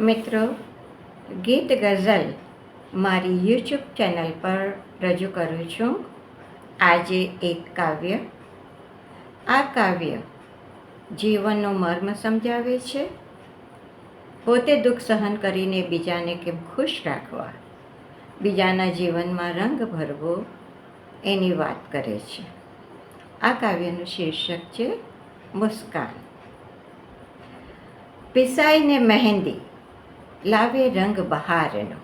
મિત્રો ગીત ગઝલ મારી યુટ્યુબ ચેનલ પર રજૂ કરું છું. આજે એક કાવ્ય. આ કાવ્ય જીવનનો મર્મ સમજાવે છે. પોતે દુઃખ સહન કરીને બીજાને કેમ ખુશ રાખવા? બીજાના જીવનમાં રંગ ભરવો એની વાત કરે છે. આ કાવ્યનું શીર્ષક છે મુસ્કાન. પિસાઈને મહેંદી. લાવે રંગ બહારનો.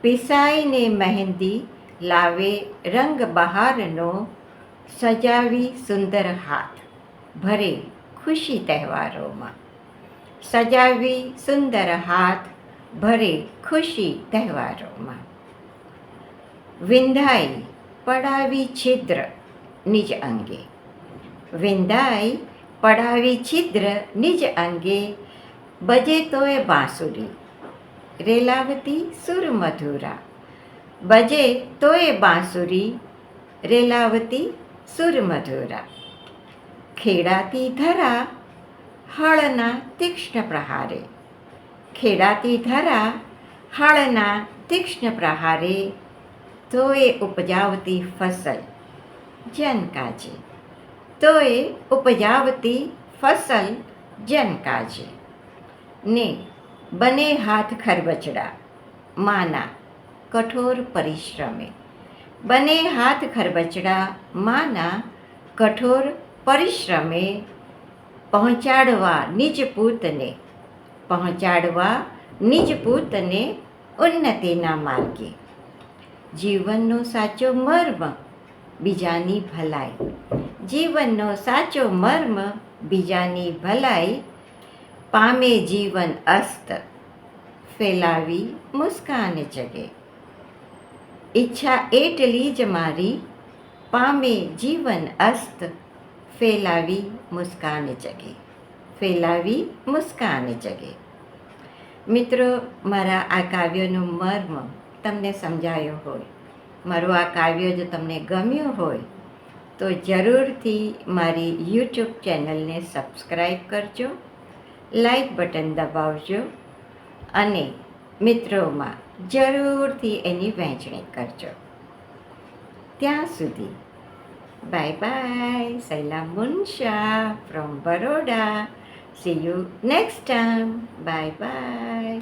પીસાઈને મહેંદી લાવે રંગ બહારનો. સજાવી સુંદર હાથ. ભરે ખુશી તહેવારોમાં. સજાવી સુંદર હાથ. ભરે ખુશી તહેવારોમાં. વિંધાઈ પડાવી છિદ્ર નિજ અંગે. વિંધાઈ પડાવી છિદ્ર નિજ અંગે. બજે તોય બાંસુરી, રેલાવતી સુર મધુરા. બજે તોય બાંસુરી, રેલાવતી સુર મધુરા. ખેડાતી ધરા, હળના તીક્ષ્ણ પ્રહારે. ખેડાતી ધરા, હળના તીક્ષ્ણ પ્રહારે, તોય ઉપજાવતી ફસલ જનકાજે તોય ઉપજાવતી ફસલ જનકાજે ને બને હાથ ખરબચડા. માના, કઠોર પરિશ્રમે. બને હાથ ખરબચડા, માના, કઠોર પરિશ્રમે. પહોંચાડવા નિજ પૂતને, પહોંચાડવા નિજ પૂતને ઉન્નતિના માર્ગે. જીવનનો સાચો મર્મ બીજાની ભલાઈ. જીવનનો સાચો મર્મ બીજાની ભલાઈ પામે જીવન અસ્ત, ફેલાવી મુસ્કાન જગે. ઈચ્છા એટલી જ મારી, પામે જીવન અસ્ત, ફેલાવી મુસ્કાન જગે. ફેલાવી મુસ્કાન જગે. મિત્રો, મારા આ કાવ્યનું મર્મ તમને સમજાયો હોય, મારું આ કાવ્ય જો તમને ગમ્યું હોય, તો જરૂરથી મારી યુટ્યુબ ચેનલને સબસ્ક્રાઈબ કરજો. લાઈક બટન દબાવજો અને મિત્રોમાં જરૂરથી એની વહેંચણી કરજો. ત્યાં સુધી bye bye. Saila Munsha from Baroda. See you next time bye bye